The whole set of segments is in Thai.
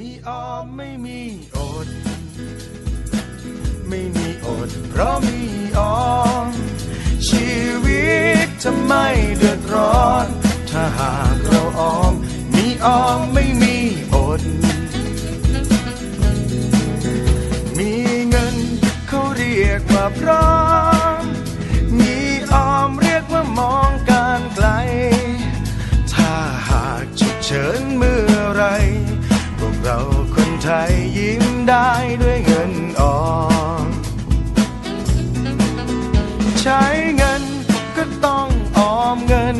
มีออมไม่มีอด ไม่มีอด เพราะมีออม ชีวิตจะไม่เดือดร้อน ถ้าหากเราออม มีออมไม่มีอด มีเงินเขาเรียกว่าพร้อม มีออมเรียกว่ามองการไกล ถ้าหากฉุกเฉินมือ ไทยยิ้มได้ด้วยเงินออมใช้เงินก็ต้องออมเงิน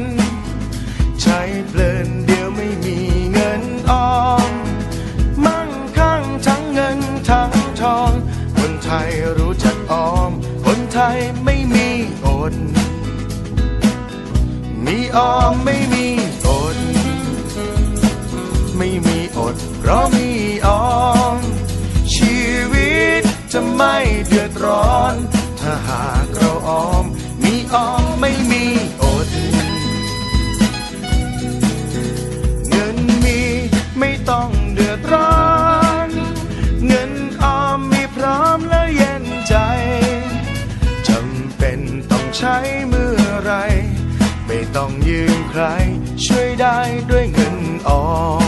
ใช้เพลินเดียวไม่มีเงินออม มั่งคั่งทั้งเงินทั้งทอง คนไทยรู้จักออม คนไทยไม่มีอด มีออมไม่มีอด ไม่มีอดเพราะมี ไม่เดือดร้อน ถ้าหากเราออม มีออมไม่มีอด เงินมีไม่ต้องเดือดร้อน เงินออมมีพร้อมแล้วเย็นใจจำเป็นต้องใช้เมื่อไร ไม่ต้องยืมใคร ช่วยได้ด้วยเงินออม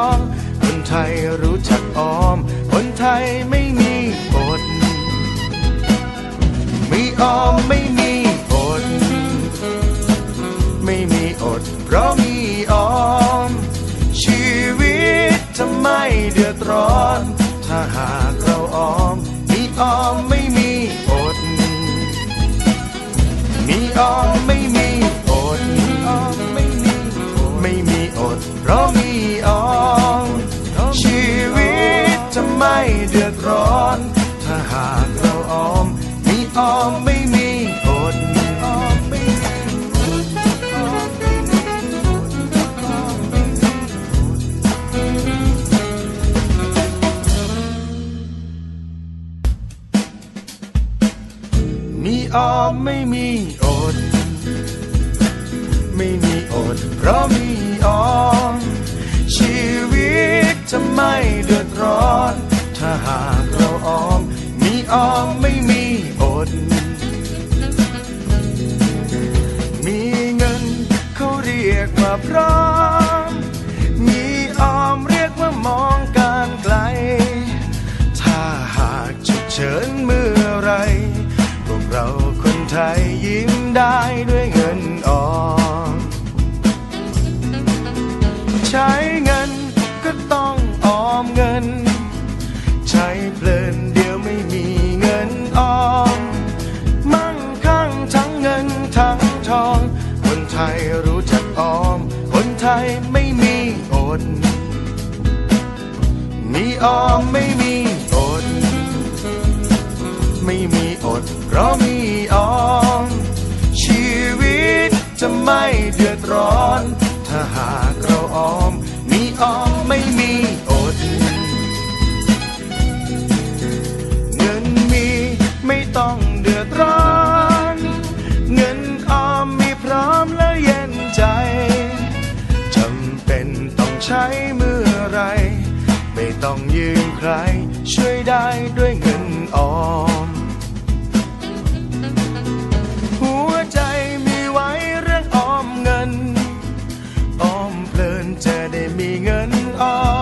อง คนไทยรู้จักออม คนไทยไม่มีอดมีออมไม่มีอด ไม่มีอด เพราะมีออม ชีวิตจะไม่เดือดร้อน ถ้าหากเราออม มีออมไม่มีอด มีออมไม่มีอด ไม่มีไม่มีอด เพราะมีออม ไม่มีอดมีอมไม่มีอดมีอดอมไม่มีมีออมไม่มีอด ไม่มีอด เพราะมีออม ชีวิตจะไม่เดือดร้อน ถ้าหากเราออม มีออมไม่ มีอดมีเงินเขาเรียกว่าพร้อม มีออมเรียกว่ามองการไกล ถ้าหากฉุกเฉินเมื่อไรพวกเราคนไทยยิ้มได้ด้วยเงินออม ใช้เงินก็ต้องออมเงิน ใช้เพลินเดียวไม่มี ไทยรู้จักออม คนไทยไม่มีอด มีออมไม่มีอด ไม่มีอด เพราะมีออม ชีวิตจะไม่เดือดร้อนถ้าหาก ช้เมื่อไร ไม่ต้องยืมใคร ช่วยได้ด้วยเงินออม หัวใจมีไว้เรื่องออมเงิน ออมเพลินจะได้มีเงินออม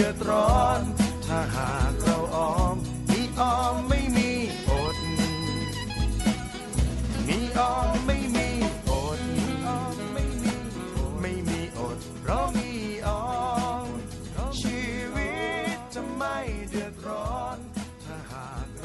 ดือดร้อน ถ้าหากเราออม มีออมไม่มีอด มีออมไม่มีอด ไม่มีไม่มีอด เรามีออม ชีวิตจะไม่เดือดร้อน ถ้าหาก